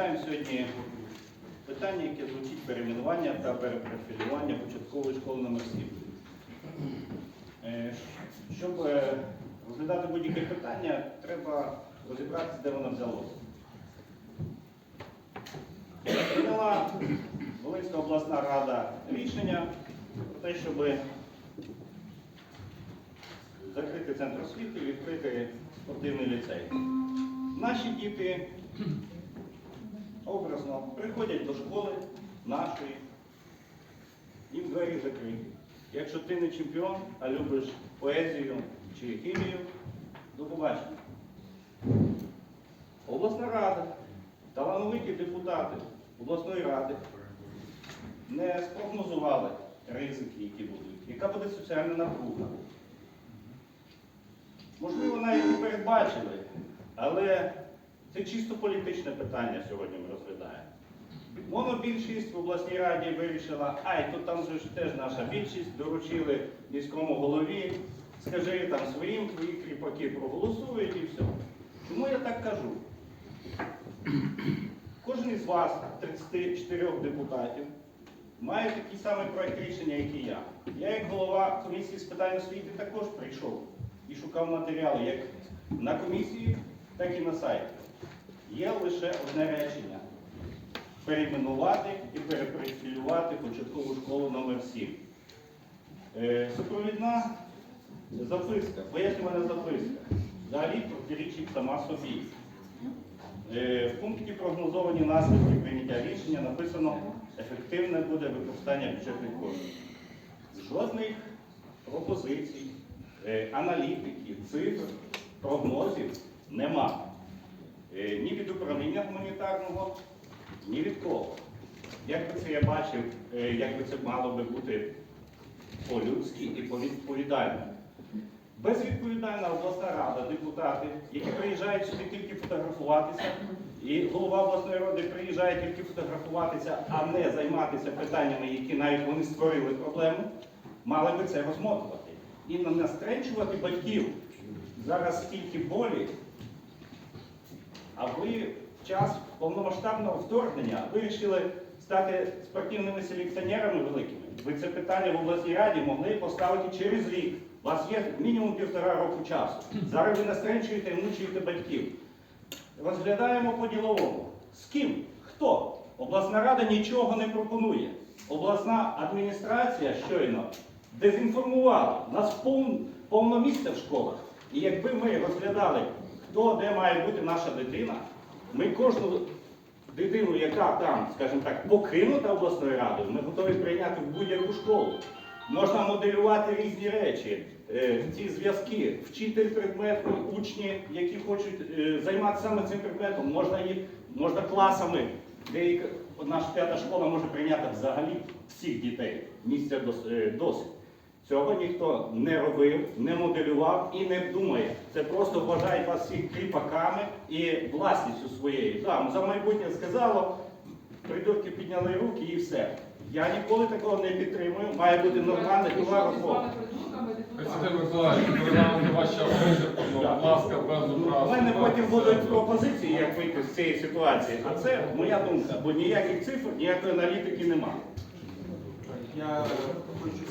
Розглядаємо сьогодні питання, яке звучить перейменування та перепрофілювання початкової школи номер 7. Е, Щоб е, розглядати будь-яке питання, треба розібратися, де воно взялося. Прийняла Волинська обласна рада рішення про те, щоб закрити центр освіти і відкрити спортивний ліцей. Наші діти образно приходять до школи нашої, їм двері закриті. Якщо ти не чемпіон, а любиш поезію чи хімію, до побачення. Обласна рада, талановиті депутати обласної ради не спрогнозували ризики, які будуть, яка буде соціальна напруга. Можливо, навіть не передбачили, але це чисто політичне питання сьогодні ми розглядаємо. Монобільшість в обласній раді вирішила, ай, то там же ж теж наша більшість, доручили міському голові, скажи там своїм, твої кріпаки проголосують і все. Чому я так кажу? Кожен із вас, 34 депутатів, має такий самий проект рішення, як і я. Я, як голова комісії з питань освіти, також прийшов і шукав матеріали як на комісії, так і на сайті. Є лише одне речення перейменувати і перепрофілювати початкову школу номер 7 Е, Супровідна записка, пояснювана записка, взагалі протирічить сама собі. Е, В пункті прогнозовані наслідки прийняття рішення написано ефективне буде використання бюджетних коштів. Жодних пропозицій, е, аналітики, цифр, прогнозів нема. Е, Ні від управління гуманітарного, ні від кого. Як би це я бачив, е, як би це мало би бути по-людськи і по-відповідально. Безвідповідальна обласна рада, депутати, які приїжджають сюди тільки фотографуватися, і голова обласної ради приїжджає тільки фотографуватися, а не займатися питаннями, які навіть вони створили проблему, мали би це розмотувати. І не настречувати батьків зараз стільки болі, а ви в час повномасштабного вторгнення вирішили стати спортивними селекціонерами великими. Ви це питання в обласній раді могли поставити через рік. У вас є мінімум півтора року часу. Зараз ви настренчуєте і мучуєте батьків. Розглядаємо по-діловому. З ким? Хто? Обласна рада нічого не пропонує. Обласна адміністрація щойно дезінформувала. Нас повн, повно місця в школах. І якби ми розглядали, хто де має бути наша дитина, ми кожну дитину, яка там, скажімо так, покинута обласною радою, ми готові прийняти в будь-яку школу. Можна моделювати різні речі, е, ці зв'язки, вчитель предметний, учні, які хочуть е, займатися саме цим предметом, можна їх, можна класами. Деяка наша п'ята школа може прийняти взагалі всіх дітей. Місця дос- е, досить. Цього ніхто не робив, не моделював і не думає. Це просто вважають вас всіх кріпаками і власністю своєю. Да, за майбутнє сказало, придурки підняли руки і все. Я ніколи такого не підтримую. Має бути нормальна діла розмова. Президент Миколаївич, переглянути ваш час будь ласка, без У мене потім будуть пропозиції, як вийти з цієї ситуації. А це моя думка, бо ніяких цифр, ніякої аналітики немає. Я хочу